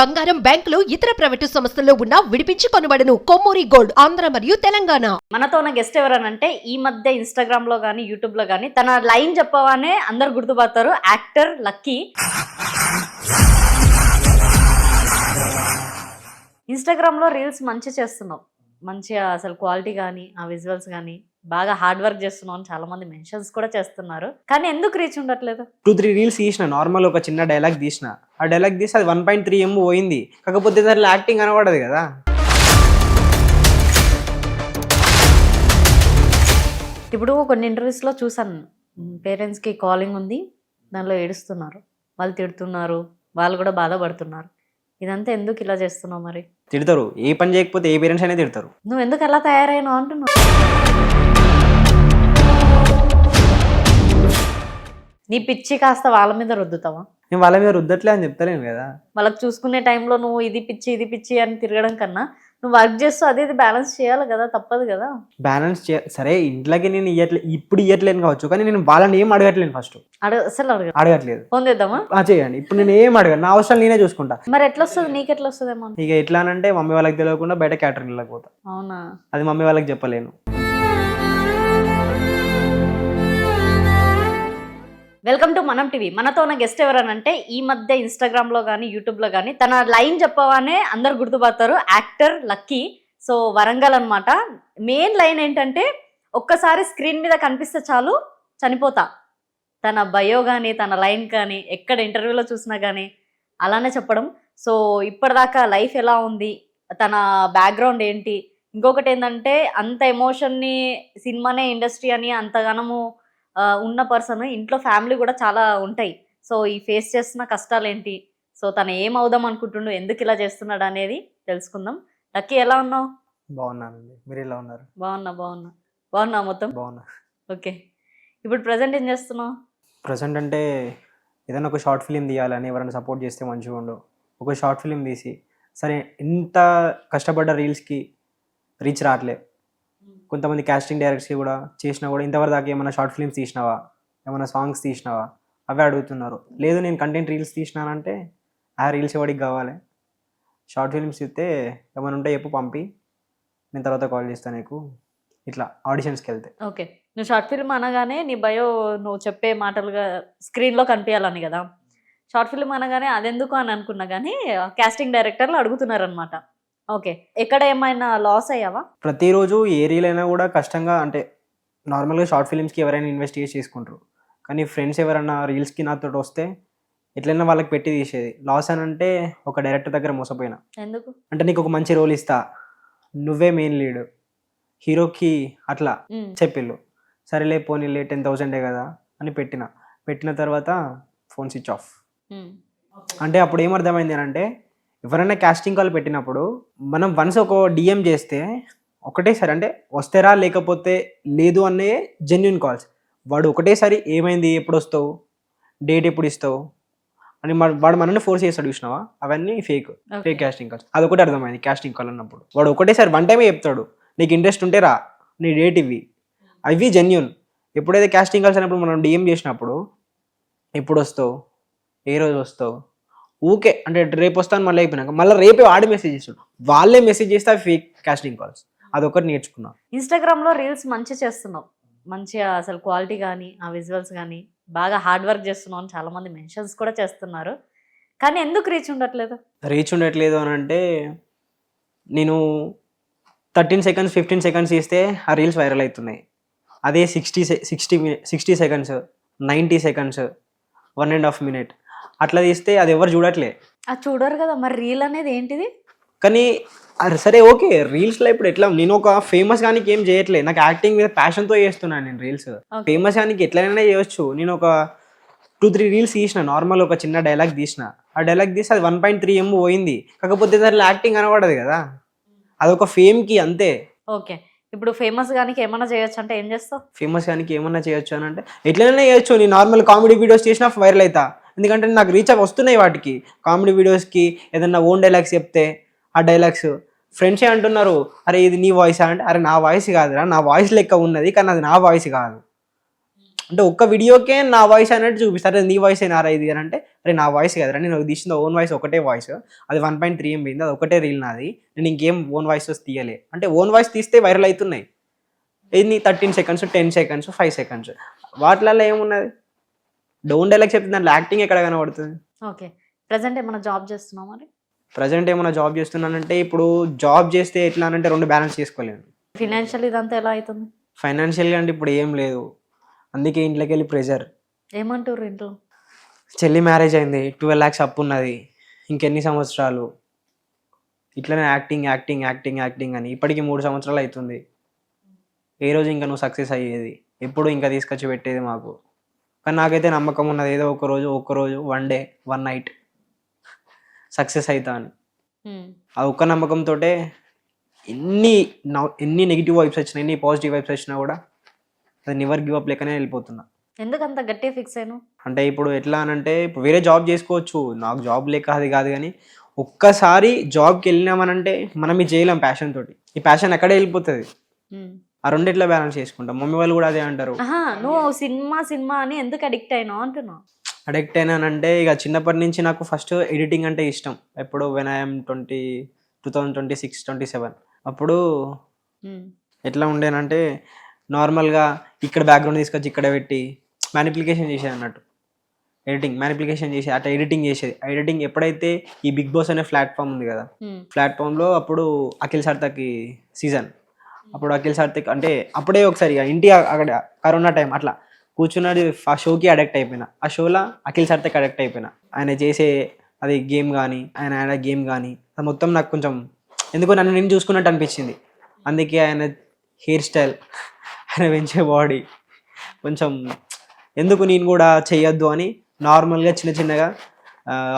బంగారం బ్యాంకులు ఇతర ప్రైవేటు సంస్థల్లో ఉన్న విడిపించి కొనబడను. కొమ్మూరి గోల్డ్ ఆంధ్ర మరియు తెలంగాణ. మనతో ఉన్న గెస్ట్ ఎవరనంటే ఈ మధ్య ఇన్స్టాగ్రామ్లో కానీ యూట్యూబ్లో కానీ తన లైన్ చెప్పగానే అందరు గుర్తుపడతారు. Actor lucky. ఇన్స్టాగ్రామ్లో రీల్స్ మంచి చేస్తున్నావు. మంచిగా అసలు క్వాలిటీ కానీ ఆ విజువల్స్ కానీ బాగా హార్డ్ వర్క్ చేస్తున్నావు అని చాలా మంది మెన్షన్స్ కూడా చేస్తున్నారు. కానీ ఎందుకు రీచ్ ఉండట్లేదు? టూ త్రీ రీల్స్ తీసిన నార్మల్ ఒక చిన్న డైలాగ్ తీసిన. ఆ డైలాగ్ తీసి అది వన్ పాయింట్ త్రీ ఎం పోయింది. కాకపోతే దాంట్లో యాక్టింగ్ కనబడదు కదా. ఇప్పుడు కొన్ని ఇంటర్వ్యూస్లో చూసాను పేరెంట్స్కి కాలింగ్ ఉంది దానిలో ఏడుస్తున్నారు. వాళ్ళు తిడుతున్నారు వాళ్ళు కూడా బాధపడుతున్నారు. ఇదంతా ఎందుకు ఇలా చేస్తున్నావు మరి? తిడతారు. ఏ పని చేయకపోతే ఏ పేరెంట్స్ అయినా తిడతారు. నువ్వు ఎందుకు అలా తయారైనావు అంటున్నావు? నీ పిచ్చి కాస్త వాళ్ళ మీద రుద్దుతావా? నేను వాళ్ళ మీద రుద్దట్లే అని చెప్తలేను కదా. వాళ్ళకి చూసుకునే టైంలో నువ్వు ఇది పిచ్చి ఇది పిచ్చి అని తిరగడం కన్నా నువ్వు వర్క్ చేస్తూ అది ఇది బ్యాలెన్స్ చేయాలి కదా తప్పదు కదా. బ్యాలెన్స్ చే సరే ఇంట్లోకి నేను ఇయ్యట్లే ఇప్పుడు ఇయ్యట్లేను కావచ్చు కానీ నేను వాళ్ళని ఏం అడగట్లేను ఫస్ట్ అడగ అసలు అడగ అడగట్లేదు. ఫోన్ చేద్దామా? ఆ చేయండి. ఇప్పుడు నేను ఏం అడగను? నా అవసరం నేనే చూసుకుంటా. మరి ఎట్లా వస్తుంది నీకు ఎట్లా వస్తుందేమో అని. ఇక ఎట్లా అంటే మమ్మీ వాళ్ళకి తెలియకుండా బయట క్యాటరింగ్ వెళ్ళకపోతా అవునా? అది మమ్మీ వాళ్ళకి చెప్పలేను. Welcome to Manam TV. మనతో ఉన్న గెస్ట్ ఎవరనంటే ఈ మధ్య ఇన్స్టాగ్రామ్లో కానీ యూట్యూబ్లో కానీ తన లైన్ చెప్పవానే అందరు గుర్తుపడతారు. Actor lucky. సో వరంగల్ అన్నమాట. మెయిన్ లైన్ ఏంటంటే ఒక్కసారి స్క్రీన్ మీద కనిపిస్తే చాలు చనిపోతా. తన బయో కానీ తన లైన్ కానీ ఎక్కడ ఇంటర్వ్యూలో చూసినా కానీ అలానే చెప్పడం. సో ఇప్పటిదాకా లైఫ్ ఎలా ఉంది? తన బ్యాక్గ్రౌండ్ ఏంటి? ఇంకొకటి ఏంటంటే అంత ఎమోషన్ని సినిమానే ఇండస్ట్రీ అని అంతగానము ఉన్న పర్సన్ ఇంట్లో ఫ్యామిలీ కూడా చాలా ఉంటాయి. సో ఈ ఫేస్ చేస్తున్న కష్టాలు ఏంటి సో తను ఏం అవుదాం అనుకుంటుండు? ఎందుకు ఇలా చేస్తున్నాడు అనేది తెలుసుకుందాం. లక్కీ ఎలా ఉన్నావు? బాగున్నానండి. మీరు ఎలా ఉన్నారు? బాగున్నా బాగున్నా. బాగున్నా మొత్తం? బాగున్నా. ఓకే. ఇప్పుడు ప్రజెంట్ ఏం చేస్తున్నావు? ప్రజెంట్ అంటే ఏదైనా ఒక షార్ట్ ఫిలిం తీయాలని ఎవరైనా సపోర్ట్ చేస్తే మంచిగా ఉండు. ఒక షార్ట్ ఫిలిం తీసి సరే ఇంత కష్టపడ్డ రీల్స్కి రీచ్ రావట్లే. కొంతమంది కాస్టింగ్ డైరెక్ట్స్కి కూడా చేసినా కూడా ఇంతవరకు దాకా ఏమైనా షార్ట్ ఫిల్మ్స్ తీసినావా? ఏమైనా సాంగ్స్ తీసినావా? అవే అడుగుతున్నారు. లేదు నేను కంటెంట్ రీల్స్ తీసినానంటే ఆ రీల్స్ ఎవడికి కావాలి? షార్ట్ ఫిల్మ్స్ ఇస్తే ఏమైనా ఉంటే చెప్పు పంపి. నేను తర్వాత కాల్ చేస్తాను నీకు. ఇట్లా ఆడిషన్స్కి వెళ్తే. ఓకే నువ్వు షార్ట్ ఫిల్మ్ అనగానే నీ బయో నువ్వు చెప్పే మాటలుగా స్క్రీన్లో కనిపించాలని కదా. షార్ట్ ఫిల్మ్ అనగానే అదెందుకు అని అనుకున్నా కానీ కాస్టింగ్ డైరెక్టర్లు అడుగుతున్నారనమాట ఓకే. ఎక్కడ ఏమైనా లాస్ అయ్యావా? ప్రతిరోజు ఏ రీల్ అయినా కూడా కష్టంగా అంటే నార్మల్గా షార్ట్ ఫిల్మ్స్కి ఎవరైనా ఇన్వెస్టిగేట్ చేసుకుంటారు. కానీ ఫ్రెండ్స్ ఎవరైనా రీల్స్కి నాతో వస్తే ఎట్లైనా వాళ్ళకి పెట్టి తీసేది. లాస్ అని అంటే ఒక డైరెక్టర్ దగ్గర మోసపోయినా. ఎందుకు? అంటే నీకు ఒక మంచి రోల్ ఇస్తా. నువ్వే మెయిన్ లీడ్ హీరోకి అట్లా చెప్పిళ్ళు. సరేలే పోనీలే టెన్ థౌసండే కదా అని పెట్టిన. పెట్టిన తర్వాత ఫోన్ స్విచ్ ఆఫ్ అంటే అప్పుడు ఏమర్థమైంది అని అంటే ఎవరైనా కాస్టింగ్ కాల్ పెట్టినప్పుడు మనం వన్స్ ఒక డిఎం చేస్తే ఒకటేసారి అంటే వస్తేరా లేకపోతే లేదు అనే జెన్యున్ కాల్స్ వాడు ఒకటేసారి ఏమైంది? ఎప్పుడు వస్తావు? డేట్ ఎప్పుడు ఇస్తావు? అని మన- వాడు మనల్ని ఫోర్స్ చేస్తాడు చూసినావా? అవన్నీ ఫేక్. ఫేక్ కాస్టింగ్ కాల్స్ అదొకటి అర్థమైంది కాస్టింగ్ కాల్ అన్నప్పుడు. వాడు ఒకటేసారి వన్ టైమే చెప్తాడు నీకు ఇంట్రెస్ట్ ఉంటే రా నీ డేట్ ఇవి అవి జెన్యున్ ఎప్పుడైతే కాస్టింగ్ కాల్స్ అయినప్పుడు మనం డిఎం చేసినప్పుడు ఎప్పుడు వస్తావు? ఏ రోజు వస్తావు? ఊకే అంటే రేపు వస్తాను మళ్ళీ అయిపోయినాక. మళ్ళీ రేపే వాడి మెసేజ్ చేస్తాడు వాళ్ళే మెసేజ్ చేస్తే అవి ఫేక్ కాస్టింగ్ కాల్స్ అదొకటి నేర్చుకున్నా. ఇన్స్టాగ్రామ్లో రీల్స్ మంచి చేస్తున్నావు మంచిగా అసలు క్వాలిటీ కానీ ఆ విజువల్స్ కానీ బాగా హార్డ్ వర్క్ చేస్తున్నావు అని చాలా మంది మెన్షన్స్ కూడా చేస్తున్నారు. కానీ ఎందుకు రీచ్ ఉండట్లేదు? రీచ్ ఉండట్లేదు అని అంటే నేను థర్టీన్ సెకండ్స్ ఫిఫ్టీన్ సెకండ్స్ చేస్తే ఆ రీల్స్ వైరల్ అవుతున్నాయి. అదే sixty sixty sixty seconds ninety seconds one and half minute అట్లా తీస్తే అది ఎవరు చూడట్లే. అది చూడరు కదా మరి రీల్ అనేది ఏంటిది? కానీ అది సరే ఓకే రీల్స్లో ఇప్పుడు ఎట్లా నేను ఒక ఫేమస్ కానీ ఏం చేయట్లేదు నాకు యాక్టింగ్ మీద ప్యాషన్తో చేస్తున్నాను నేను రీల్స్. ఫేమస్ కానీ ఎట్లయినా చేయొచ్చు. నేను ఒక టూ త్రీ రీల్స్ తీసిన నార్మల్ ఒక చిన్న డైలాగ్ తీసిన. ఆ డైలాగ్ తీసి అది వన్ పాయింట్ త్రీ ఎం పోయింది. కాకపోతే దాంట్లో యాక్టింగ్ కనబడదు కదా. అదొక ఫేమ్కి అంతే. ఓకే. ఇప్పుడు ఫేమస్ గానికి ఏమైనా చేయొచ్చు అంటే ఏం చేస్తావు? ఫేమస్ కానీ ఏమన్నా చేయొచ్చు అని అంటే ఎట్లయినా చేయొచ్చు. నేను నార్మల్ కామెడీ వీడియోస్ చేసినా వైరల్ అవుతా ఎందుకంటే నాకు రీచ్ వస్తున్నాయి వాటికి. కామెడీ వీడియోస్కి ఏదన్నా ఓన్ డైలాగ్స్ చెప్తే ఆ డైలాగ్స్ ఫ్రెండ్సే అంటున్నారు అరే ఇది నీ వాయిస్ అంటే అరే నా వాయిస్ కాదురా నా వాయిస్ లెక్క ఉన్నది కానీ అది నా వాయిస్ కాదు. అంటే ఒక్క వీడియోకే నా వాయిస్ అన్నట్టు చూపిస్తారు నీ వాయిస్ అయినారా ఇది? అని అంటే అరే నా వాయిస్ కదరా నేను తీసిన ఓన్ వాయిస్ ఒకటే వాయిస్ అది వన్ పాయింట్ త్రీ ఎంబీ అది ఒకటే రీల్ నాది నేను ఇంకేం ఓన్ వాయిస్ తీయలే. అంటే ఓన్ వాయిస్ తీస్తే వైరల్ అవుతున్నాయి. ఎన్ని thirteen seconds ten seconds five seconds వాటిలలో ఏమున్నది? డౌన్ డైలాగ్ చెప్తే దాంట్లో యాక్టింగ్ ఎక్కడ కనబడుతుంది? ఓకే. ప్రజెంట్ ఏమైనా జాబ్ చేస్తున్నావు మరి? ప్రజెంట్ ఏమైనా జాబ్ చేస్తున్నానంటే ఇప్పుడు జాబ్ చేస్తే ఎట్లా అంటే రెండు బ్యాలెన్స్ చేసుకోలేను. ఫినాన్షియల్ ఇదంతా ఎలా అవుతుంది? ఫైనాన్షియల్గా అంటే ఇప్పుడు ఏం లేదు. అందుకే ఇంట్లోకి వెళ్ళి ప్రెజర్ ఏమంటారు ఇంట్లో? చెల్లి మ్యారేజ్ అయింది. ట్వెల్వ్ ల్యాక్స్ అప్పు ఉన్నది. ఇంకెన్ని సంవత్సరాలు? ఇట్లనే యాక్టింగ్ యాక్టింగ్ యాక్టింగ్ యాక్టింగ్ అని. ఇప్పటికి మూడు సంవత్సరాలు అవుతుంది. ఏ రోజు ఇంకా నువ్వు సక్సెస్ అయ్యేది? ఎప్పుడు ఇంకా తీసుకొచ్చి పెట్టేది మాకు. కానీ నాకైతే నమ్మకం ఉన్నది. ఏదో ఒక రోజు ఒక్క రోజు one day one night success అవుతా అని. ఆ ఒక్క నమ్మకంతో ఎన్ని ఎన్ని నెగిటివ్ వైబ్స్ వచ్చినా ఎన్ని పాజిటివ్ వైబ్స్ వచ్చినా కూడా అది నెవర్ గివ్ అప్ లేకనే వెళ్ళిపోతున్నా. ఎందుకంత గట్టిగా ఫిక్స్ అయ్యాను అంటే ఇప్పుడు ఎట్లా అని అంటే ఇప్పుడు వేరే జాబ్ చేసుకోవచ్చు. నాకు జాబ్ లేక అది కాదు కానీ ఒక్కసారి జాబ్కి వెళ్ళినామనంటే మనం ఇది చేయలేం ప్యాషన్ తోటి. ఈ ప్యాషన్ ఎక్కడే వెళ్ళిపోతుంది. ఆ రెండు ఎట్లా బ్యాలెన్స్ చేసుకుంటాం. మమ్మీ వాళ్ళు కూడా అదే అంటారు. ఆహా నువ్వు సినిమా సినిమా అని ఎందుకు అడిక్ట్ అయినావు అంటున్నా అడిక్ట్ అయినానంటే ఇక చిన్నప్పటి నుంచి నాకు ఫస్ట్ ఎడిటింగ్ అంటే ఇష్టం. ఎప్పుడు when I'm twenty two thousand twenty six twenty seven అప్పుడు ఉమ్. ఎట్లా ఉండేనంటే నార్మల్గా ఇక్కడ బ్యాక్గ్రౌండ్ తీసుకొచ్చి ఇక్కడ పెట్టి మ్యానిప్లికేషన్ చేసేది అన్నట్టు. ఎడిటింగ్ మ్యానిప్లికేషన్ చేసి అట్లా ఎడిటింగ్ చేసేది. ఎడిటింగ్ ఎప్పుడైతే ఈ బిగ్ బాస్ అనే ప్లాట్ఫామ్ ఉంది కదా ఉమ్. ప్లాట్ఫామ్లో అప్పుడు అఖిల్ సార్తకి సీజన్ అప్పుడు అఖిల్ సార్తక్ అంటే అప్పుడే ఒకసారి ఇక ఇంటి అక్కడ కరోనా టైం అట్లా కూర్చున్నది ఆ షోకి అడెక్ట్ అయిపోయినా. ఆ షోలో అఖిల్ సార్తక్ అడెక్ట్ అయిపోయినా. ఆయన చేసే అది గేమ్ కానీ ఆయన ఆడే గేమ్ కానీ అది మొత్తం నాకు కొంచెం ఎందుకో నన్ను నేను చూసుకున్నట్టు అనిపించింది. అందుకే ఆయన హెయిర్ స్టైల్ ఆయన పెంచే బాడీ కొంచెం ఎందుకు నేను కూడా చేయొద్దు అని నార్మల్గా చిన్న చిన్నగా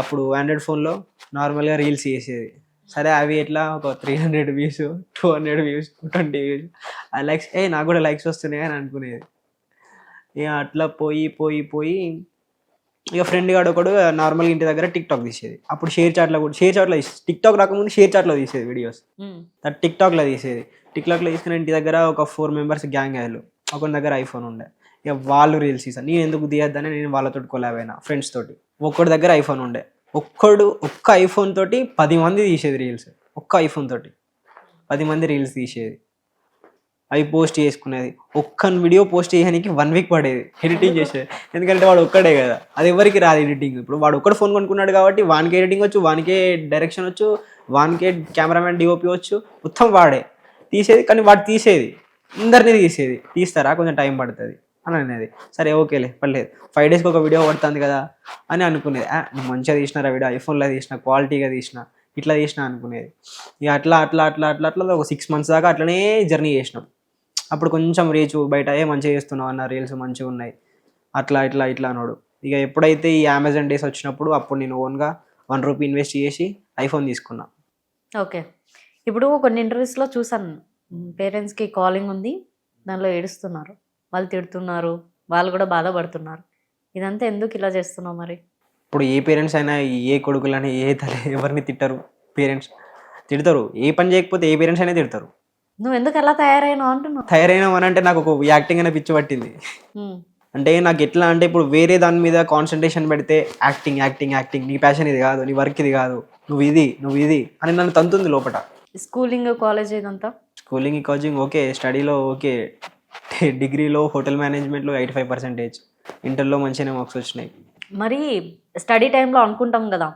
అప్పుడు ఆండ్రాయిడ్ ఫోన్లో నార్మల్గా రీల్స్ చేసేది. సరే అవి ఎట్లా? ఒక three hundred views two hundred views two twenty views ఆ లైక్స్ ఏ నాకు కూడా లైక్స్ వస్తున్నాయి అని అనుకునేది. ఇక అట్లా పోయి పోయి పోయి ఇక ఫ్రెండ్ గాడు ఒకడు నార్మల్గా ఇంటి దగ్గర టిక్ టాక్ తీసేది. అప్పుడు షేర్ చాట్లో కూడా షేర్ చాట్లో టిక్ టాక్ రాకముందు షేర్ చాట్లో తీసేది వీడియోస్. టిక్ టాక్లో తీసేది. టిక్ టాక్లో తీసుకుని ఇంటి దగ్గర ఒక ఫోర్ మెంబర్స్ గ్యాంగ్ అయ్యారు. ఒకరి దగ్గర ఐఫోన్ ఉండే. ఇక వాళ్ళు రీల్స్ తీసాను నేను ఎందుకు తీయద్దని నేను వాళ్ళతో కొలాబ్ అయినా ఫ్రెండ్స్ తోటి. ఒక్కడి దగ్గర ఐఫోన్ ఉండే. ఒక్కడు ఒక్క ఐఫోన్ తోటి పది మంది తీసేది రీల్స్ ఒక్క ఐఫోన్ తోటి. పది మంది రీల్స్ తీసేది. అవి పోస్ట్ చేసుకునేది. ఒక్క వీడియో పోస్ట్ చేయడానికి వన్ వీక్ పడేది. ఎడిటింగ్ చేసేది. ఎందుకంటే వాడు ఒక్కడే కదా. అది ఎవరికి రాదు ఎడిటింగ్ ఇప్పుడు వాడు ఒక్కడ ఫోన్ కొనుక్కున్నాడు కాబట్టి వానికే ఎడిటింగ్ వచ్చు వానికే డైరెక్షన్ వచ్చు వానికే కెమెరామెన్ డిఓపి వచ్చు. మొత్తం వాడే. తీసేది. కానీ వాడు తీసేది. అందరినీ తీసేది. తీస్తారా? కొంచెం టైం పడుతుంది. అని అనేది. సరే ఓకేలే పర్లేదు. ఫైవ్ డేస్కి ఒక వీడియో పడుతుంది కదా అని అనుకునేది. నువ్వు నేను మంచిగా తీసినారా వీడియో ఐఫోన్లో తీసిన? క్వాలిటీగా తీసిన? ఇట్లా తీసిన అనుకునేది. ఇక అట్లా అట్లా అట్లా అట్లా అట్లా ఒక సిక్స్ మంత్స్ దాకా అట్లనే జర్నీ చేసినాం. అప్పుడు కొంచెం రీచ్ బయట ఏ మంచిగా చేస్తున్నావు అన్న రీల్స్ మంచిగా ఉన్నాయి. అట్లా ఇట్లా ఇట్లా అన్నాడు. ఇక ఎప్పుడైతే ఈ అమెజాన్ డేస్ వచ్చినప్పుడు అప్పుడు నేను ఓన్గా వన్ రూపీ ఇన్వెస్ట్ చేసి ఐఫోన్ తీసుకున్నా. ఓకే. ఇప్పుడు కొన్ని ఇంటర్వ్యూస్లో చూసాను పేరెంట్స్కి కాలింగ్ ఉంది. దానిలో ఏడుస్తున్నారు. వాళ్ళు తిడుతున్నారు వాళ్ళు కూడా బాధపడుతున్నారు. ఇదంతా ఎందుకు ఇలా చేస్తున్నావు మరి? ఇప్పుడు ఏ పేరెంట్స్ అయినా ఏ కొడుకులని ఏ తల్లి ఎవరిని తిట్టరు పేరెంట్స్. తిడతారు. ఏ పని చేయకపోతే ఏ పేరెంట్స్ అయినా తిడతారు. నువ్వు ఎందుకు ఎలా తయారైనావు అంటున్నావు? తయారైన అంటే నాకు ఒక యాక్టింగ్ అనే పిచ్చి పట్టింది. అంటే నాకు ఎట్లా అంటే ఇప్పుడు వేరే దాని మీద కాన్సన్ట్రేషన్ పెడితే యాక్టింగ్ యాక్టింగ్ యాక్టింగ్ నీ ప్యాషన్ ఇది కాదు నీ వర్క్ ఇది కాదు. నువ్వు ఇది నువ్వు ఇది అని నన్ను తంతుంది లోపల స్కూలింగ్ కాలేజ్ ఇదంతా? స్కూలింగ్ కోచింగ్ ఓకే స్టడీలో ఓకే డిగ్రీలో హోటల్ మేనేజ్మెంట్లో ఎయిటీ ఫైవ్ పర్సెంటేజ్. ఇంటర్లో మంచిగానే మార్క్స్ వచ్చినాయి. మరి స్టడీ టైంలో అనుకుంటాం కదా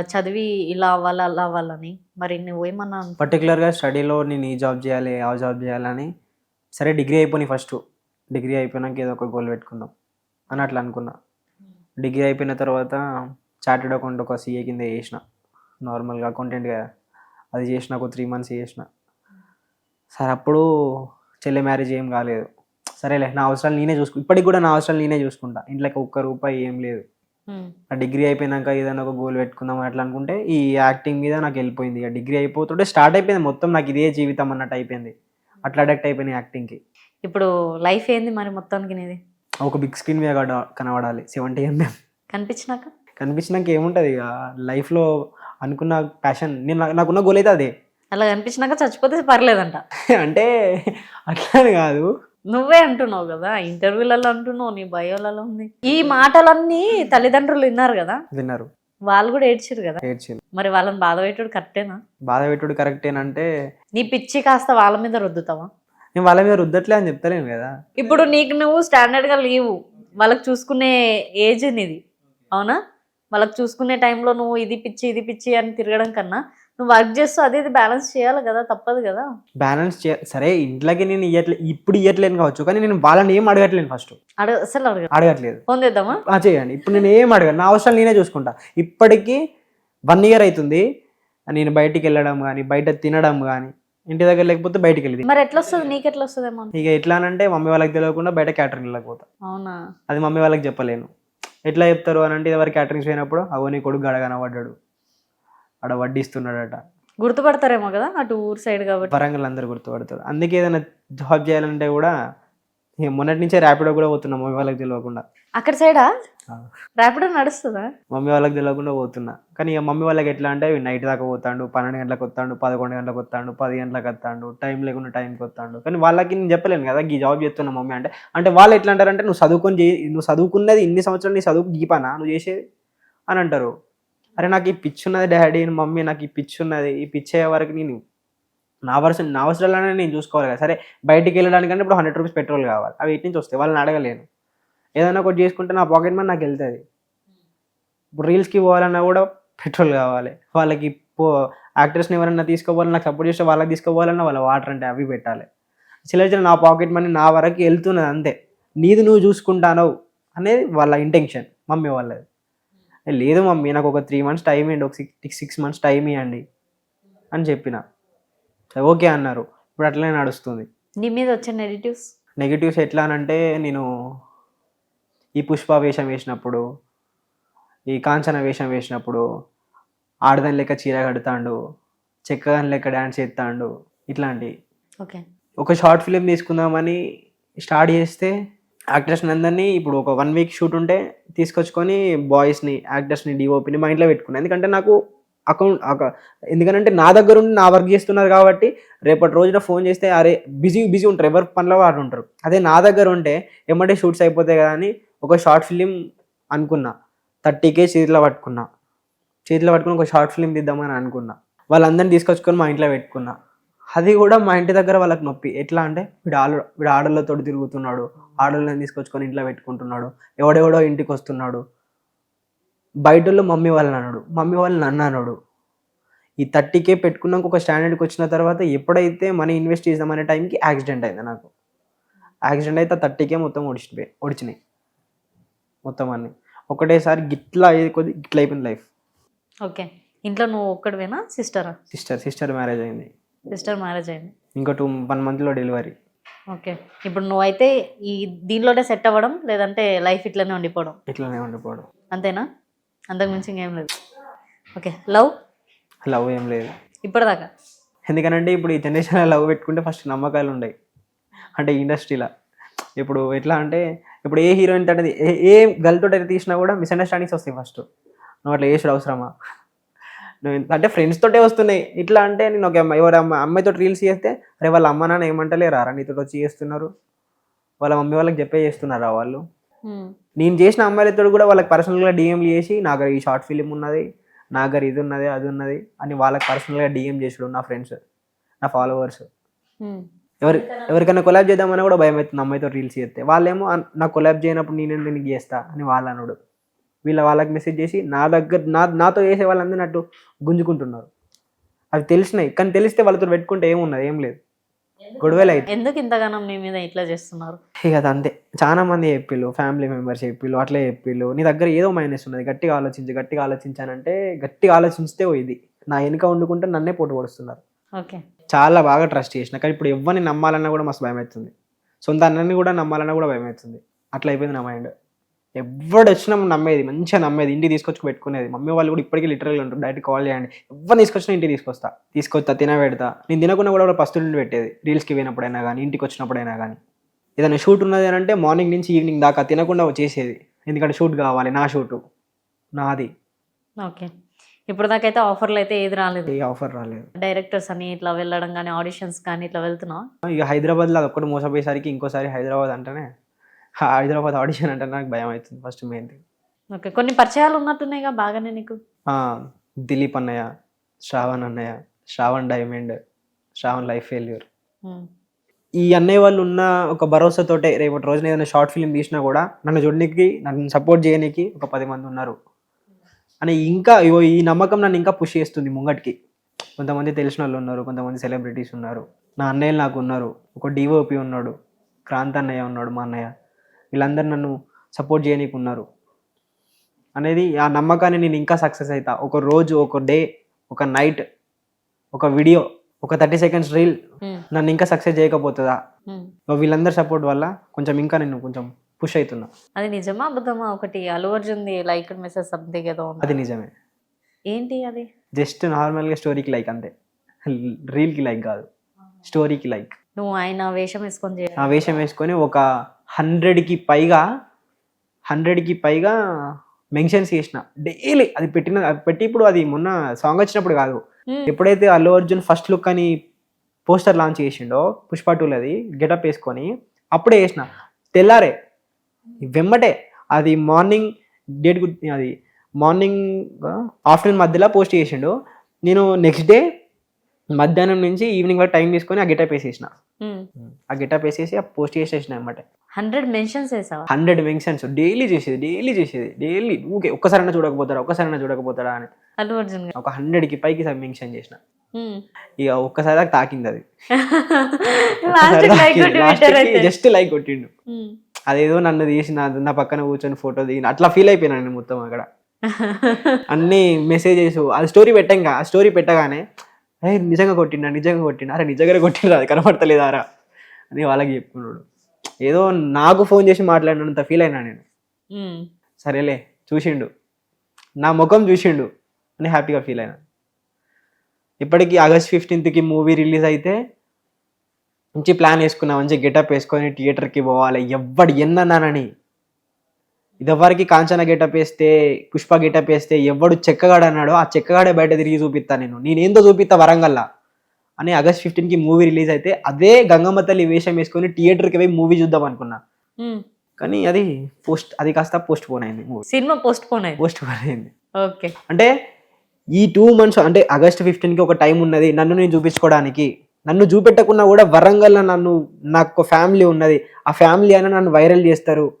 చదివి ఇలా అవ్వాలి అలా అవ్వాలని. మరి నువ్వు ఏమన్నా అనుకో- పర్టికులర్గా స్టడీలో నేను ఈ జాబ్ చేయాలి ఆ జాబ్ చేయాలని. సరే డిగ్రీ అయిపోయి ఫస్ట్. డిగ్రీ అయిపోయినాక ఏదో ఒక గోల్ పెట్టుకుందాం అని అట్లా అనుకున్నా. డిగ్రీ అయిపోయిన తర్వాత చార్టెడ్ అకౌంట్ ఒక సీఏ కింద చేసిన. నార్మల్గా అకౌంటెంట్గా అది చేసిన ఒక త్రీ మంత్స్ చేసిన. సరే అప్పుడు చెల్లె మ్యారేజ్ ఏం కాలేదు. సరేలే నా అవసరాలు నేనే చూసుకు ఇప్పటికి కూడా నా అవసరాలు నేనే చూసుకుంటా. ఇంట్లోకి ఒక్క రూపాయి ఏం లేదు. ఆ డిగ్రీ అయిపోయినాక ఏదైనా ఒక గోల్ పెట్టుకుందాం అట్లా అనుకుంటే ఈ యాక్టింగ్ మీద నాకు వెళ్ళిపోయింది. ఇక డిగ్రీ అయిపోతుంటే స్టార్ట్ అయిపోయింది. మొత్తం నాకు ఇదే జీవితం అన్నట్టు అయిపోయింది. అట్లా అడక్ట్ అయిపోయింది యాక్టింగ్కి. ఇప్పుడు లైఫ్ ఏంది మరి మొత్తానికి నీది? ఒక బిగ్ స్క్రీన్ మీద కనబడాలి. Seventy MM. కనిపించినాక? కనిపించినాక ఏముంటుంది ఇక? లైఫ్లో అనుకున్న ప్యాషన్ నేను నాకు- నాకున్న గోల్ అయితే అదే. అలా కనిపించినాక చచ్చిపోతే పర్లేదంట. అంటే అట్లా కాదు. నువ్వే అంటున్నావు కదా ఇంటర్వ్యూలలో అంటున్నావు నీ బయోలలో ఉంది. ఈ మాటలన్నీ తల్లిదండ్రులు విన్నారు కదా? విన్నారు. వాళ్ళు కూడా ఏడ్చారు కదా? ఏడ్చింది మరి వాళ్ళని బాధ పెట్టుడు కరెక్టేనా? బాధ పెట్టుడు కరెక్టేనంటే నీ పిచ్చి కాస్త వాళ్ళ మీద రుద్దుతావా? నేను వాళ్ళ మీద రుద్దట్లే అని చెప్తలేను కదా. ఇప్పుడు నీకు నువ్వు స్టాండర్డ్గా లేవు వాళ్ళకి చూసుకునే ఏజ్ నీది. అవునా? వాళ్ళకి చూసుకునే టైంలో నువ్వు ఇది పిచ్చి ఇది పిచ్చి అని తిరగడం కన్నా నువ్వు వర్క్ చేస్తూ అది ఇది బ్యాలెన్స్ చేయాలి కదా తప్పదు కదా. బ్యాలెన్స్ చే సరే ఇంట్లోకి నేను ఇయ్యట్లే ఇప్పుడు ఇయ్యట్లేను కావచ్చు కానీ నేను వాళ్ళని ఏం అడగట్లేను ఫస్ట్ అడగ అసలు అడగ అడగట్లేదు. ఫోన్ చేద్దామా? ఆ, చేయండి. ఇప్పుడు నేను ఏం అడగను? నా అవసరాలు నేనే చూసుకుంటా. ఇప్పటికీ వన్ ఇయర్ అవుతుంది నేను బయటికి వెళ్ళడం కానీ బయట తినడం కానీ ఇంటి దగ్గర లేకపోతే బయటికి వెళ్ళి మరి ఎట్లా వస్తుంది నీకు ఎట్లా వస్తుందేమో ఇక ఎట్లా అంటే మమ్మీ వాళ్ళకి తెలియకుండా బయట క్యాటరింగ్ వెళ్ళకపోతా అవునా? అది మమ్మీ వాళ్ళకి చెప్పలేను. ఎట్లా చెప్తారు అని అంటే ఎవరు క్యాటరింగ్స్ పోయినప్పుడు అవో నీ కొడుకు గడ కనబడ్డాడు ఆడ వడ్డిస్తున్నాడట. గుర్తుపడతారేమో కదా అటు ఊరు సైడ్ కాబట్టి. వరంగల్ అందరు గుర్తుపడతారు. అందుకే ఏదైనా జాబ్ చేయాలంటే కూడా మొన్నటి నుంచే ర్యాపిడో కూడా పోతున్నా మమ్మీ వాళ్ళకి తెలియకుండా అక్కడ సైడా. ర్యాపిడో నడుస్తుందా? మమ్మీ వాళ్ళకి తెలియకుండా పోతున్నా. కానీ ఇక మమ్మీ వాళ్ళకి ఎట్లా అంటే నైట్ దాకా పోతాడు పన్నెండు గంటలకు వస్తాడు పదకొండు గంటలకు వస్తాడు పది గంటలకు వస్తాడు టైం లేకుండా టైంకి వస్తాడు. కానీ వాళ్ళకి నేను చెప్పలేను కదా ఈ జాబ్ చేస్తున్నా మమ్మీ అంటే. అంటే వాళ్ళు ఎట్లా అంటారంటే నువ్వు చదువుకొని నువ్వు చదువుకున్నది ఇన్ని సంవత్సరాలు నీ చదువు గీపానా? నువ్వు చేసేది? అని అంటారు. అరే నాకు ఈ పిచ్చి ఉన్నది డాడీ మమ్మీ నాకు ఈ పిచ్చి ఉన్నది ఈ పిచ్చి అయ్యే వరకు నేను నా అవసరం నా అవసరాలనే నేను చూసుకోవాలి కదా. సరే బయటికి వెళ్ళడానికంటే ఇప్పుడు హండ్రెడ్ రూపీస్ పెట్రోల్ కావాలి. అవి ఎటు నుంచి వస్తాయి? వాళ్ళని అడగలేను. ఏదైనా ఒకటి చేసుకుంటే నా పాకెట్ మనీ నాకు వెళ్తుంది. ఇప్పుడు రీల్స్కి పోవాలన్నా కూడా పెట్రోల్ కావాలి. వాళ్ళకి పో యాక్టర్స్ని ఎవరైనా తీసుకోవాలన్నా నాకు సపోర్ట్ చేస్తే వాళ్ళకి తీసుకోవాలన్నా వాళ్ళ వాటర్ అంటే అవి పెట్టాలి. చిన్న చిన్న నా పాకెట్ మనీ నా వరకు వెళ్తున్నది అంతే. నీది నువ్వు చూసుకుంటానవు అనేది వాళ్ళ ఇంటెన్షన్ మమ్మీ వాళ్ళది. లేదు మమ్మీ నాకు ఒక త్రీ మంత్స్ టైం ఇవ్వండి ఒక సిక్స్ సిక్స్ మంత్స్ టైం ఇవ్వండి అని చెప్పిన. ఓకే అన్నారు. ఇప్పుడు అట్లనే నడుస్తుంది. నీ మీద వచ్చే నెగిటివ్స్ నెగిటివ్స్ ఎట్లా అనంటే నేను ఈ పుష్ప వేషం వేసినప్పుడు ఈ కాంచన వేషం వేసినప్పుడు ఆడదాని లెక్క చీర కడతాండు చెక్కగాని లెక్క డ్యాన్స్ చేస్తాండు ఇట్లాంటి ఓకే. ఒక షార్ట్ ఫిలిం తీసుకుందామని స్టార్ట్ చేస్తే యాక్టర్స్ని అందరినీ ఇప్పుడు ఒక వన్ వీక్ షూట్ ఉంటే తీసుకొచ్చుకొని బాయ్స్ని యాక్టర్స్ని డిఓపిని మా ఇంట్లో పెట్టుకున్నాను ఎందుకంటే నాకు అకౌంట్ ఎందుకంటే నా దగ్గర ఉండి నా వర్క్ చేస్తున్నారు కాబట్టి రేపటి రోజున ఫోన్ చేస్తే అరే బిజీ బిజీ ఉంటారు. ఎవరి పనిలో వాడు ఉంటారు. అదే నా దగ్గర ఉంటే ఏమంటే షూట్స్ అయిపోతాయి కదా అని ఒక షార్ట్ ఫిలిం అనుకున్నా. థర్టీకే చేతిలో పట్టుకున్నా. చేతిలో పట్టుకుని ఒక షార్ట్ ఫిలిం తీద్దామని అనుకున్నా. వాళ్ళందరిని తీసుకొచ్చుకొని మా ఇంట్లో పెట్టుకున్నా. అది కూడా మా ఇంటి దగ్గర వాళ్ళకి నొప్పి. ఎట్లా అంటే వీడు ఆడ వీడు ఆడలతో తిరుగుతున్నాడు. ఆడళ్ళని తీసుకొచ్చుకొని ఇంట్లో పెట్టుకుంటున్నాడు. ఎవడెవడో ఇంటికి వస్తున్నాడు. బయట వాళ్ళు మమ్మీ వాళ్ళని అన్నాడు. మమ్మీ వాళ్ళు నన్ను అన్నాడు. ఈ థర్టీకే పెట్టుకున్నాక ఒక స్టాండర్డ్కి వచ్చిన తర్వాత ఎప్పుడైతే మనీ ఇన్వెస్ట్ చేద్దామనే టైంకి యాక్సిడెంట్ అయింది నాకు. యాక్సిడెంట్ అయితే థర్టీకే మొత్తం ఒడిచిపోయి ఒడిచినాయి మొత్తం అన్ని. ఒకటేసారి గిట్లా కొద్ది గిట్ల అయిపోయింది లైఫ్. ఓకే. ఇంట్లో నువ్వు ఒక్కడివేనా సిస్టరా? సిస్టర్ సిస్టర్ మ్యారేజ్ అయింది. సిస్టర్ మ్యారేజ్ అయింది. ఇంకో టూ వన్ మంత్లో డెలివరీ. ఓకే. ఇప్పుడు నువ్వైతే ఈ దీనిలోనే సెట్ అవ్వడం లేదంటే లైఫ్ ఇట్లనే ఉండిపోవడం? ఇట్లానే ఉండిపోవడం. అంతేనా? అంతకు మించి ఇంకేం లేదు. ఓకే. లవ్? లవ్ ఏం లేదు. ఇప్పటిదాకా? ఎందుకనంటే ఇప్పుడు ఈ జనరేషన్లో లవ్ పెట్టుకుంటే ఫస్ట్ నమ్మకాలు ఉన్నాయి అంటే ఇండస్ట్రీలో ఇప్పుడు ఎట్లా అంటే ఇప్పుడు ఏ హీరోయిన్ తోటి ఏ ఏ గర్ల్ తోటి తీసినా కూడా మిస్అండర్స్టాండింగ్స్ వస్తాయి ఫస్ట్. నువ్వు అట్లా చేసుడు అవసరమా? నువ్వు అంటే ఫ్రెండ్స్ తోటే వస్తున్నాయి. ఇట్లా అంటే నేను ఒక ఎవరు అమ్మాయి అమ్మాయితో రీల్స్ చేస్తే అరే వాళ్ళ అమ్మ నాన్న ఏమంటలేరా రా నీతో వచ్చి చేస్తున్నారు. వాళ్ళ మమ్మీ వాళ్ళకి చెప్పే చేస్తున్నారా వాళ్ళు. నేను చేసిన అమ్మాయిలతో కూడా వాళ్ళకి పర్సనల్గా డిఎంలు చేసి నా దగ్గర ఈ షార్ట్ ఫిలిం ఉన్నది నా దగ్గర ఇది ఉన్నది అది ఉన్నది అని వాళ్ళకి పర్సనల్గా డిఎం చేసుడు నా ఫ్రెండ్స్ నా ఫాలోవర్స్. ఎవరి ఎవరికైనా కొలాబ్ చేద్దామని కూడా భయం అవుతుంది అమ్మాయితో రీల్స్ చేస్తే. వాళ్ళేమో నాకు కొలాబ్ చేయనప్పుడు నేను ఎందుకు నీకు చేస్తా అని వాళ్ళు అనుడు. వీళ్ళ వాళ్ళకి మెసేజ్ చేసి నా దగ్గర నా నాతో చేసే వాళ్ళందరూ నట్టు గుంజుకుంటున్నారు. అవి తెలిసినాయి కానీ తెలిస్తే వాళ్ళతో పెట్టుకుంటే ఏమున్నది ఏం లేదు. గొడవలు అయితే ఎందుకు ఇంతగానం నీ మీద ఇట్లా చేస్తున్నారు? ఇక అది అంతే. చాలా మంది చెప్పిళ్ళు ఫ్యామిలీ మెంబర్స్ చెప్పిళ్ళు అట్లే చెప్పిళ్ళు. నీ దగ్గర ఏదో మైనస్ ఉన్నది గట్టిగా ఆలోచించి గట్టిగా ఆలోచించానంటే గట్టిగా ఆలోచిస్తే ఓ ఇది నా వెనుక వండుకుంటే నన్నే పోటు పడుస్తున్నారు ఓకే. చాలా బాగా ట్రస్ట్ చేసిన కానీ ఇప్పుడు ఎవరిని నమ్మాలన్నా కూడా మస్తు భయం అవుతుంది సొంత అన్నని కూడా నమ్మాలన్నా కూడా భయం అవుతుంది అట్లా అయిపోయింది నా మైండ్ ఎవడు వచ్చినా నమ్మేది మంచిగా నమ్మేది ఇంటికి తీసుకొచ్చి పెట్టుకునేది. మమ్మీ వాళ్ళు కూడా ఇప్పటికీ లిటరల్ ఉంటారు డైరెక్ట్ కాల్ చేయండి. ఎవరిని తీసుకొచ్చినా ఇంటికి తీసుకొస్తా. తీసుకొస్తా తినబెడతా నేను తినకుండా కూడా ఫస్ట్ నుండి పెట్టేది. రీల్స్కి పోయినప్పుడైనా కానీ ఇంటికి వచ్చినప్పుడైనా కానీ ఏదైనా షూట్ ఉన్నది అని అంటే మార్నింగ్ నుంచి ఈవినింగ్ దాకా తినకుండా చేసేది. ఎందుకంటే షూట్ కావాలి నా షూటు నాది. ఓకే. ఇప్పుడు దాకైతే ఆఫర్లు అయితే ఏది రాలేదు. ఏ ఆఫర్ రాలేదు. డైరెక్టర్స్ అని ఇట్లా వెళ్ళడం కానీ ఆడిషన్స్ కానీ ఇట్లా వెళ్తున్నావు? ఇక హైదరాబాద్లో అదొక్కటి మోసపోయేసరికి ఇంకోసారి హైదరాబాద్ అంటేనే హైదరాబాద్ ఆడిషన్ అంటే నాకు భయం అవుతుంది ఫస్ట్ మెయిన్ థింగ్ ఓకే కొన్ని పరిచయాలు ఉన్నట్టున్నాయిగా బాగానే నీకు? దిలీప్ అన్నయ్య శ్రావణ్ అన్నయ్య Shravan diamond Shravan life failure. ఈ అన్నయ్య వాళ్ళు ఉన్న ఒక భరోసాతోటే రేపటి రోజున ఏదైనా షార్ట్ ఫిల్మ్ తీసినా కూడా నన్ను చూడడానికి నన్ను సపోర్ట్ చేయడానికి ఒక పది మంది ఉన్నారు. అని ఇంకా ఈ నమ్మకం నన్ను ఇంకా పుష్ చేస్తుంది ముంగటికి. కొంతమంది తెలిసిన వాళ్ళు ఉన్నారు కొంతమంది సెలబ్రిటీస్ ఉన్నారు. నా అన్నయ్యలు నాకు ఉన్నారు. ఒక డిఓపి ఉన్నాడు క్రాంత్ అన్నయ్య ఉన్నాడు మా అన్నయ్య. వీళ్ళందరూ నన్ను సపోర్ట్ చేయనీకి ఉన్నారు అనేది ఆ నమ్మకాన్ని నేను ఇంకా సక్సెస్ అవుతా ఒక రోజు ఒక డే ఒక నైట్ ఒక వీడియో ఒక థర్టీ సెకండ్స్ రీల్. నన్ను ఇంకా సక్సెస్ చేయకపోతుందా? వీళ్ళందరి సపోర్ట్ వల్ల కొంచెం ఇంకా నేను కొంచెం పుష్ అవుతున్నా అది నిజమా అబద్ధమా? ఒకటి అల్లు అర్జున్ది లైక్ మెసేజ్ సంథింగ్ ఏదో. అది నిజమే. ఏంటి అది? జస్ట్ నార్మల్గా స్టోరీకి లైక్ అంతే. రీల్కి లైక్ కాదు. స్టోరీకి లైక్. నువ్వు ఆయన వేషం వేసుకొని ఆ వేషం వేసుకొని ఒక హండ్రెడ్కి పైగా హండ్రెడ్కి పైగా మెన్షన్స్ చేసిన. డైలీ అది పెట్టిన అది పెట్టి ఇప్పుడు అది మొన్న సాంగ్ వచ్చినప్పుడు కాదు. ఎప్పుడైతే అల్లు అర్జున్ ఫస్ట్ లుక్ అని పోస్టర్ లాంచ్ చేసిండో పుష్ప టూలది గెటప్ వేసుకొని అప్పుడే వేసిన తెల్లారే. వెమ్మటే అది మార్నింగ్ డేట్ అది మార్నింగ్ ఆఫ్టర్నూన్ మధ్యలో పోస్ట్ చేసిండు. నేను నెక్స్ట్ డే మధ్యాహ్నం నుంచి ఈవినింగ్ వరకు టైం తీసుకొని ఆ గెటప్ వేసేసిన. ఆ గెటప్ వేసేసి ఆ పోస్ట్ చేసేసిన అనమాట హండ్రెడ్ మెన్షన్స్ వేసావా? Hundred mentions. డైలీ చేసేది డైలీ చేసేది. డైలీ. ఊకే ఒక్కసారైనా చూడకపోతాడా ఒక్కసారైనా చూడకపోతాడా అని. అల్లు అర్జున్ గారు. ఒక హండ్రెడ్కి పైకి మెన్షన్ చేసిన. ఇక ఒక్కసారి దాకా తాకింది అది. జస్ట్ లైక్ కొట్టిండు. అదేదో నన్ను తీసి నా నా పక్కన కూర్చొని ఫోటో దిగిన. అట్లా ఫీల్ అయిపోయినా నేను మొత్తం అక్కడ. అన్ని మెసేజెస్ అది స్టోరీ పెట్టంగా ఆ స్టోరీ పెట్టగానే అరే నిజంగా కొట్టిండా నిజంగా కొట్టిండా. అరే నిజంగా కొట్టిండా అది కనపడతలేదారా? అని వాళ్ళకి చెప్పుకున్నాడు. ఏదో నాకు ఫోన్ చేసి మాట్లాడినంత ఫీల్ అయినా నేను. సరేలే చూసిండు. నా ముఖం చూసిండు అని హ్యాపీగా ఫీల్ అయినా. ఇప్పటికి ఆగస్ట్ ఫిఫ్టీన్త్కి మూవీ రిలీజ్ అయితే మంచి ప్లాన్ వేసుకున్నా మంచి గెటప్ వేసుకొని థియేటర్కి పోవాలి. ఎవ్వడు ఎన్నన్నానని ఇదివరకు కాంచన గెటప్ వేస్తే పుష్ప గెటప్ వేస్తే ఎవడు చెక్కగాడు అన్నాడో ఆ చెక్కగాడే బయట తిరిగి చూపిస్తా నేను. నేనేందో చూపిస్తా వరంగల్లా. అని ఆగస్ట్ ఫిఫ్టీన్కి మూవీ రిలీజ్ అయితే అదే గంగమ్మ తల్లి వేషం వేసుకొని థియేటర్కి పోయి మూవీ చూద్దాం అనుకున్నా. కానీ అది పోస్ట్ అది కాస్త పోస్ట్ పోన్ అయింది సినిమా పోస్ట్ పోన్ అయింది. పోస్ట్ పోన్ అయింది. ఓకే. అంటే ఈ టూ మంత్స్ అంటే ఆగస్ట్ ఫిఫ్టీన్కి ఒక టైం ఉన్నది నన్ను నేను చూపించుకోవడానికి. నన్ను చూపెట్టకున్నా కూడా వరంగల్లో నన్ను నాకు ఒక ఫ్యామిలీ ఉన్నది. ఆ ఫ్యామిలీ అయినా నన్ను వైరల్ చేస్తారు.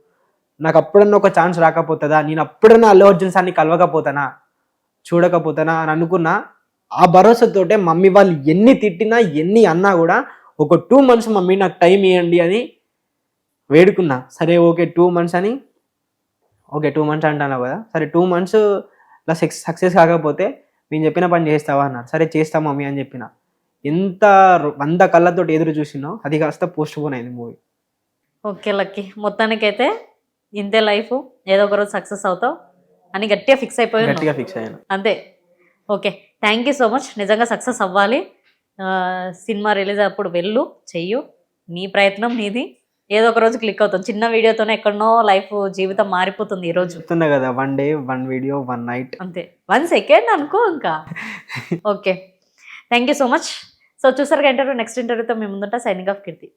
నాకు అప్పుడన్నా ఒక ఛాన్స్ రాకపోతుందా? నేను అప్పుడన్నా అల్లు అర్జున్ సార్ని కలవకపోతానా? చూడకపోతానా? అని అనుకున్నా. ఆ భరోసాతోటే మమ్మీ వాళ్ళు ఎన్ని తిట్టినా ఎన్ని అన్నా కూడా ఒక టూ మంత్స్ మమ్మీ నాకు టైం ఇవ్వండి అని వేడుకున్నా. సరే ఓకే టూ మంత్స్ అని. ఓకే టూ మంత్స్ అంటాను కదా. సరే టూ మంత్స్ ఇలా సక్సెస్ సక్సెస్ కాకపోతే నేను చెప్పిన పని చేస్తావా అన్నారు సరే చేస్తా మమ్మీ అని చెప్పిన. ఎంత వంద కళ్ళతో ఎదురు చూసినో అది కాస్త పోస్ట్ పోన్ అయింది మూవీ ఓకే లక్కీ. మొత్తానికైతే ఇంతే లైఫ్. ఏదో ఒక రోజు సక్సెస్ అవుతావు. అని గట్టిగా ఫిక్స్ అయిపోయి ఉన్నావు. గట్టిగా ఫిక్స్ అయ్యాను అంతే. Okay. Thank you so much నిజంగా సక్సెస్ అవ్వాలి. సినిమా రిలీజ్ అప్పుడు వెళ్ళు చెయ్యు. నీ ప్రయత్నం నీది. ఏదో ఒక రోజు క్లిక్ అవుతుంది చిన్న వీడియోతోనే ఎక్కడనో లైఫ్ జీవితం మారిపోతుంది ఈ రోజు. చెప్తున్నా కదా one day one video one night అంతే. వన్ సెకండ్ అనుకో ఇంకా. Okay thank you so much so చూసారు ఇంటర్వ్యూ నెక్స్ట్ ఇంటర్వ్యూతో మేము ముందుంటా. Signing off Keerthi.